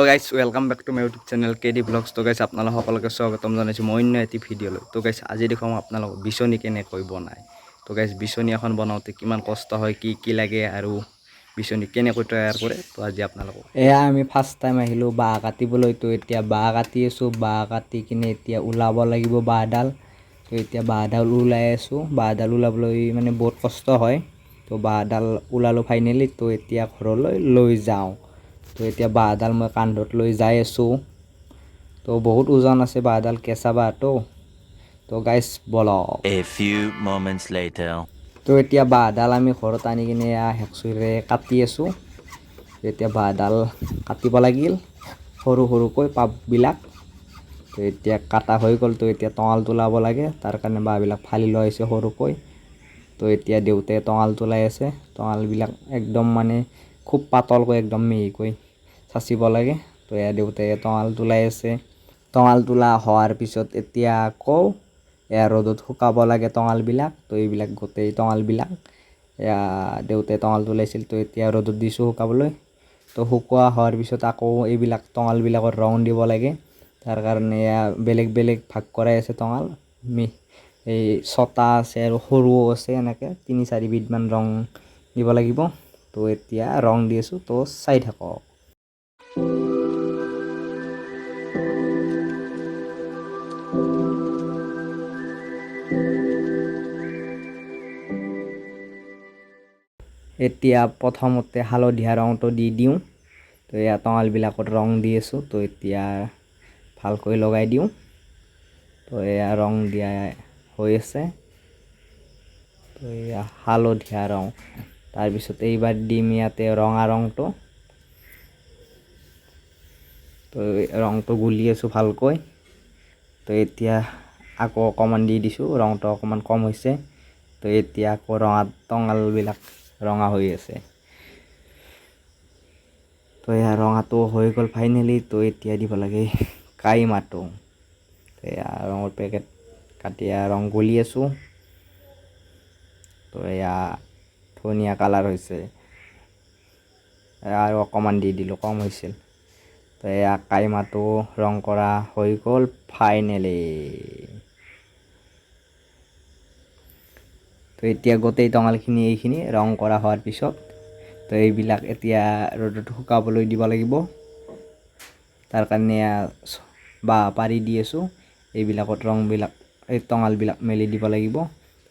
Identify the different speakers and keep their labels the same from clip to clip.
Speaker 1: তো guys welcome back to my YouTube channel K D vlogs তো guys আপোনালোক সকলোকে স্বাগতম জনাইছোঁ মই অন্য এটি ভিডিঅ'লৈ। তো গাইছ আজি দেখুৱাম আপোনালোকক বিচনী কেনেকৈ বনায়। তো গাইছ বিচনী এখন বনাওঁতে কিমান কষ্ট হয় কি কি লাগে আৰু বিচনী কেনেকৈ তৈয়াৰ কৰে তো আজি আপোনালোকক
Speaker 2: এয়া আমি ফাৰ্ষ্ট টাইম আহিলোঁ বাঁহ কাটিবলৈ তো এতিয়া বাঁহ কাটি আছোঁ বাঁহ কাটি কিনে এতিয়া ওলাব লাগিব বাঁহডাল। তো এতিয়া বাঁহডাল ওলাই আছোঁ বাঁহডাল ওলাবলৈ মানে বহুত কষ্ট হয়। তো বাঁহডাল ওলালোঁ ফাইনেলি তো এতিয়া ঘৰলৈ লৈ যাওঁ। তো এতিয়া বাঁহডাল মই কান্ধত লৈ যাই আছোঁ। তো বহুত ওজন আছে বাঁহডাল কেঁচা বাঁহটো তো। গাইছ বলক. তো এতিয়া বাঁহডাল আমি ঘৰত আনি কিনে এয়া হেকচুৰে কাটি আছোঁ। এতিয়া বাঁহডাল কাটিব লাগিল। সৰু সৰুকৈ পাতবিলাক তো এতিয়া কাটা হৈ গ'ল তো এতিয়া টঙাল তোলাব লাগে। তাৰ কাৰণে বাঁহবিলাক ফালি লোৱা হৈছে সৰুকৈ। তো এতিয়া দেউতাই টঙাল তোলাই আছে। টঙালবিলাক একদম মানে খুব পাতলকৈ একদম মিহিকৈ চাচিব লাগে, তো এয়া দেউতাই টঙাল তোলাই আছে। টঙাল তোলা হোৱাৰ পিছত এতিয়া আকৌ এয়া ৰ'দত শুকাব লাগে টঙালবিলাক, তো এইবিলাক গোটেই টঙালবিলাক। এয়া দেউতাই টঙাল তোলাইছিল, তো এতিয়া ৰ'দত দিছোঁ শুকাবলৈ। তো শুকোৱা হোৱাৰ পিছত আকৌ এইবিলাক টঙালবিলাকত ৰং দিব লাগে। তাৰ কাৰণে এয়া বেলেগ বেলেগ ভাগ কৰাই আছে টঙাল। মি, এই ছটা আছে আৰু সৰুও আছে এনেকৈ, তিনি চাৰিবিধমান ৰং দিব লাগিব। তো এতিয়া ৰং দি আছোঁ, তো চাই থাকক। এতিয়া প্ৰথমতে হালধীয়া ৰংটো দি দিওঁ। তো এয়া টঙালবিলাকত ৰং দি আছোঁ, তো এতিয়া ভালকৈ লগাই দিওঁ। তো এয়া ৰং দিয়া হৈ আছে। তো এয়া হালধীয়া ৰং। তাৰপিছত এইবাৰ দিম ইয়াতে ৰঙা ৰংটো তো ৰংটো গুলি আছোঁ ভালকৈ। তো এতিয়া আকৌ অকণমান দি দিছোঁ, ৰংটো অকণমান কম হৈছে। তো এতিয়া আকৌ ৰঙা টঙালবিলাক ৰঙা হৈ আছে। তো এয়া ৰঙাটো হৈ গ'ল ফাইনেলি তো এতিয়া দিব লাগে কাই মাটো তো এয়া ৰঙৰ পেকেট কাটি ৰং গুলি আছোঁ তো এয়া ধুনীয়া কালাৰ হৈছে। আৰু অকণমান দি দিলোঁ, কম হৈছিল। তো এয়া কাইমাটো ৰং কৰা হৈ গ'ল ফাইনেলি। তো এতিয়া গোটেই টঙালখিনি এইখিনি ৰং কৰা হোৱাৰ পিছত, তো এইবিলাক এতিয়া ৰ'দত শুকাবলৈ দিব লাগিব। তাৰ কাৰণে বাঁহ পাৰি দি আছোঁ। এইবিলাকত ৰংবিলাক, এই টঙালবিলাক মেলি দিব লাগিব।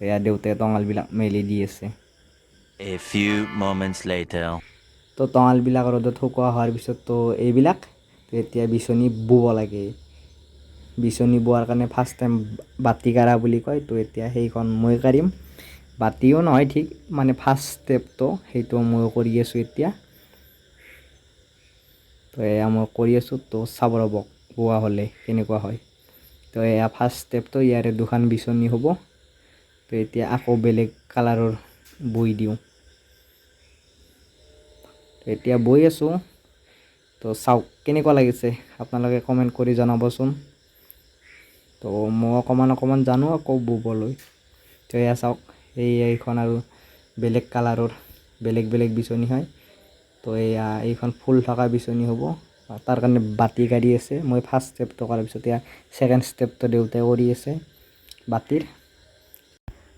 Speaker 2: এয়া দেউতাই টঙালবিলাক মেলি দি আছে।
Speaker 3: A few moments later.
Speaker 2: তো টঙালবিলাক ৰ'দত শুকোৱা হোৱাৰ পিছত তো এইবিলাক এতিয়া বিচনী বব লাগে। বিচনী বোৱাৰ কাৰণে ফাৰ্ষ্ট টাইম বাতি কাঢ়া বুলি কয়, তো এতিয়া সেইখন মই কাঢ়িম। বাতিও নহয় ঠিক মানে ফাৰ্ষ্ট ষ্টেপটো সেইটো মই কৰি আছোঁ এতিয়া। তো এয়া মই কৰি আছোঁ, তো চাব ৰ'ব বোৱা হ'লে কেনেকুৱা হয়। তো এয়া ফাৰ্ষ্ট ষ্টেপটো ইয়াৰে দুখন বিচনী হ'ব। তো এতিয়া আকৌ বেলেগ কালাৰৰ বৈ দিওঁ। এতিয়া বৈ আছোঁ। তো চাওক, কেনেকুৱা লাগিছে? আপোনালোকে কমেণ্ট কৰি জনাবচোন। তো মই অকণমান অকণমান জানো আকৌ ববলৈ। তো এয়া চাওক, এই এইখন আৰু বেলেগ কালাৰৰ, বেলেগ বেলেগ বিচনী হয়। তো এয়া এইখন ফুল থকা বিচনী হ'ব। তাৰ কাৰণে বাতি কাঢ়ি আছে। মই ফাৰ্ষ্ট ষ্টেপটো কৰাৰ পিছত এয়া ছেকেণ্ড ষ্টেপটো দেউতাই কৰি আছে বাতিৰ।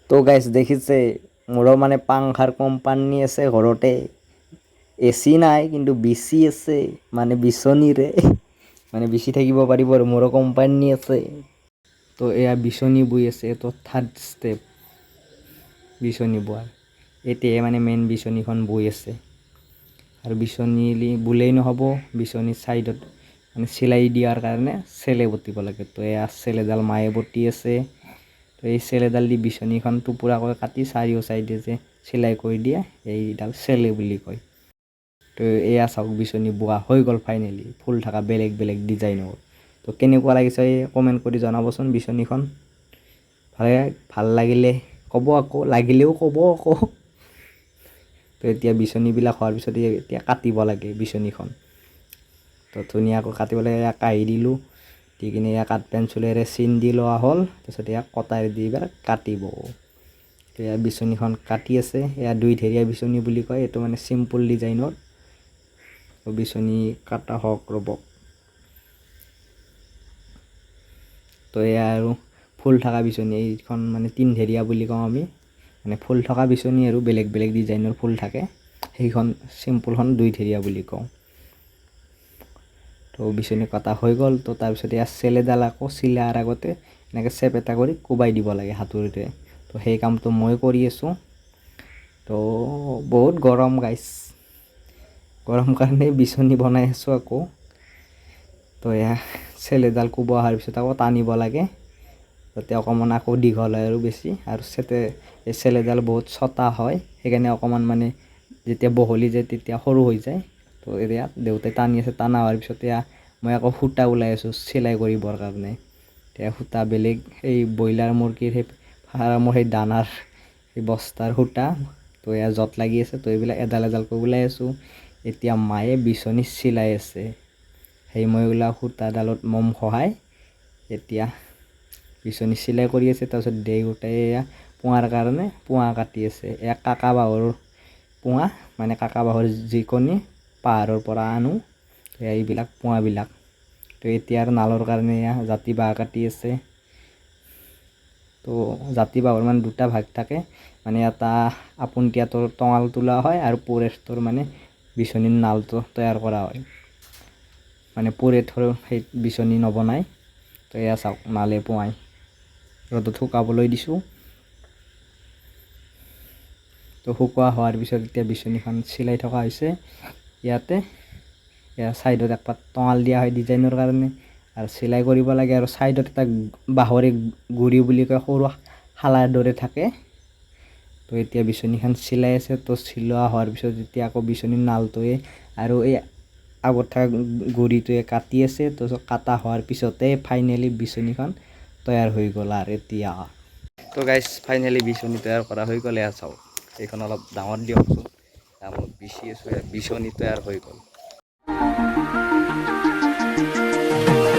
Speaker 2: তো গাইছ দেখিছে, মোৰো মানে পাংখাৰ কোম্পানী আছে ঘৰতে। এ চি নাই, কিন্তু বিচি আছে মানে বিচনীৰে মানে বিচি থাকিব পাৰিব আৰু মোৰো কোম্পানী আছে। তো এয়া বিচনী বৈ আছে, এইটো থাৰ্ড ষ্টেপ বিচনী বোৱাৰ। এতিয়াই মানে মেইন বিচনীখন বৈ আছে। আৰু বিচনী বোলেই নহ'ব, বিচনী ছাইডত মানে চিলাই দিয়াৰ কাৰণে চেলে বটিব লাগে। তো এয়া চেলেডাল মায়ে বটি আছে। তো এই চেলেডাল দি বিচনীখন টুকুৰাকৈ কাটি চাৰিও চাইডে যে চিলাই কৰি দিয়ে, এইডাল চেলে বুলি কয়। তো এয়া চাওক বিচনী বোৱা হৈ গ'ল ফাইনেলি ফুল থকা বেলেগ বেলেগ ডিজাইনৰ তো কেনেকুৱা লাগিছে কমেণ্ট কৰি জনাবচোন বিচনীখন। ভালে ভাল লাগিলে ক'ব আকৌ লাগিলেও ক'ব আকৌ। তো এতিয়া বিচনীবিলাক হোৱাৰ পিছত এতিয়া কাটিব লাগে বিচনীখন। তো ধুনীয়াকৈ কাটিব লাগে এয়া কাঢ়ি দিলোঁ দি কিনে এয়া কাঠ পেঞ্চিলেৰে চিন দি লোৱা হ'ল তাৰপিছত এয়া কটাৰী দি পেলাই কাটিব। এয়া বিচনীখন কাটি আছে এয়া দুই ধেৰীয়া বিচনী বুলি কয় এইটো মানে চিম্পুল ডিজাইনৰ বিচনী কাটা হওক ৰ'ব তো এয়া আৰু ফুল থকা বিচনী এইখন মানে তিনধেৰীয়া বুলি কওঁ আমি মানে ফুল থকা বিচনী আৰু বেলেগ বেলেগ ডিজাইনৰ ফুল থাকে সেইখন চিম্পুলখন দুইধেৰীয়া বুলি কওঁ তো বিচনী কটা হৈ গ'ল তো তাৰপিছত ইয়াৰ চেলেডাল আকৌ চিলাৰ আগতে এনেকৈ চেপ এটা কৰি কোবাই দিব লাগে হাতুৰিৰে তো সেই কামটো মই কৰি আছোঁ তো বহুত গৰম গাইছ গৰম কাৰণে বিচনী বনাই আছোঁ আকৌ। তো এয়া চেলেডাল কোবোৱা অহাৰ পিছত আকৌ টানিব লাগে। যাতে অকণমান আকৌ দীঘল হয় আৰু বেছি। আৰু চেতে, এই চেলেডাল বহুত চটা হয়। সেইকাৰণে অকণমান মানে যেতিয়া বহলি যায় তেতিয়া সৰু হৈ যায়। তো এতিয়া দেউতাই টানি আছে, টানা হোৱাৰ পিছত মই আকৌ সূতা ওলাই আছোঁ চিলাই কৰিবৰ কাৰণে। এতিয়া সূতা বেলেগ সেই ব্ৰইলাৰ মুৰ্গীৰ সেই ফাৰ্মৰ সেই দানাৰ সেই বস্তাৰ সূতা। তো এয়া জত লাগি আছে, তো এইবিলাক এডাল এডালকৈ ওলাই আছোঁ। এতিয়া মায়ে বিচনী চিলাই আছে। সেই মই ওলা সূতাডালত মম সহায় এতিয়া বিচনী চিলাই কৰি আছে, তাৰপিছত দেউতাই এয়া পোঙাৰ কাৰণে পোঙা কাটি আছে। এয়া কাকা বাঁহৰ পোঙা মানে কাকা বাঁহৰ যিকোনি পাহাৰৰ পৰা আনো এইবিলাক পোঙাবিলাক তো এতিয়া আৰু নালৰ কাৰণে এয়া জাতি বাঁহ কাটি আছে। তো জাতি বাঁহৰ মানে দুটা ভাগ থাকে মানে এটা আপোনতীয়াটোৰ টঙাল তোলা হয় আৰু পৰেষ্টৰ মানে বিচনীৰ নালটো তৈয়াৰ কৰা হয়। মানে পৰেঠৰ সেই বিচনী নবনায় তো এয়া চাওক, নালে পোৱাই। ৰ'দত শুকাবলৈ দিছোঁ। তো শুকোৱা হোৱাৰ পিছত এতিয়া বিচনীখন চিলাই থকা হৈছে। ইয়াতে এয়া ছাইডত একপাত টঙাল দিয়া হয় ডিজাইনৰ কাৰণে। আৰু চিলাই কৰিব লাগে আৰু ছাইডত এটা বাঁহৰে গুৰি বুলি কয়, সৰু শালাৰ দৰে থাকে। তো এতিয়া বিচনীখন চিলাই আছে, তো চিলোৱা হোৱাৰ পিছত এতিয়া আকৌ বিচনীৰ নালটোৱে আৰু এই আগত থকা গুৰিটোৱে কাটি আছে, তো কাটা হোৱাৰ পিছতে ফাইনেলি বিচনীখন তৈয়াৰ হৈ গ'ল আৰু এতিয়া।
Speaker 1: তো গাইজ ফাইনেলি বিচনী তৈয়াৰ কৰা হৈ গ'ল, এয়া চাওক। এইখন অলপ ডাঙৰ দিয়কচোন। বিচি আছোঁ বিচনী তৈয়াৰ হৈ গ'ল।